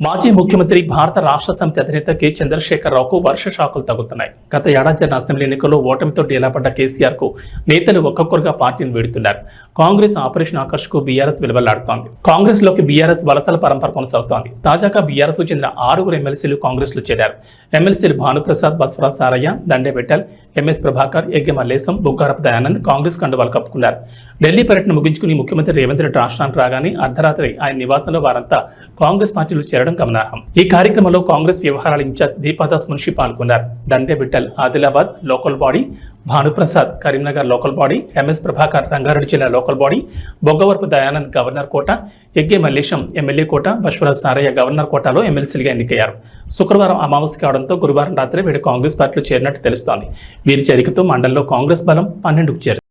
మాజీ ముఖ్యమంత్రి భారత రాష్ట్ర సమితి అధినేత కె. చంద్రశేఖరరావుకు వర్ష షాకులు తగ్గుతున్నాయి గత ఏడాది జరిగిన అసెంబ్లీ ఎన్నికల్లో ఓటమితో డీలాపడ్డ కేసీఆర్కు నేతలు ఒక్కొక్కరుగా పార్టీని వీడుతున్నారు. కాంగ్రెస్ ఆపరేషన్ ఆకర్ష్కు బీఆర్ఎస్ విలువలాడుతోంది కాంగ్రెస్లోకి బీఆర్ఎస్ వలసల పరంపర కొనసాగుతోంది. తాజాగా బీఆర్ఎస్కు చెందిన ఆరుగురు ఎమ్మెల్సీలు కాంగ్రెస్లో చేరారు. ఎమ్మెల్సీలు భానుప్రసాద్ బస్వరాజ్ సారయ్య దండే విఠల్ ఎంఎస్ ప్రభాకర్ ఏకే మల్లేశం బుక్కారపు దయానంద్ కాంగ్రెస్ కండువాలు కప్పుకున్నారు. ఢిల్లీ పర్యటన ముగించుకుని ముఖ్యమంత్రి రేవంత్ రెడ్డి రాష్ట్రానికి రాగానే అర్ధరాత్రి ఆయన నివాసంలో వారంతా కాంగ్రెస్ పార్టీలో చేరడం గమనార్హం. ఈ కార్యక్రమంలో కాంగ్రెస్ వ్యవహారాల ఇన్ఛార్జ్ దీపాదాస్ మున్షి పాల్గొన్నారు. Dande Vittal Adilabad local body Bhanuprasad Karimnagar local body MS Prabhakar Rangareddy జిల్లా local body Boggavarapu Dayanand governor quota ఎగ్గే Mallesham MLA quota Basavaraj Saraiah governor కోటలో ఎమ్మెల్సీలుగా ఎన్నికయ్యారు. శుక్రవారం అమావాస్య కావడంతో గురువారం రాత్రి వీడు కాంగ్రెస్ పార్టీలో చేరినట్టు తెలుస్తోంది. వీరి చేరికతో మండలంలో కాంగ్రెస్ బలం పన్నెండుకు చేరింది.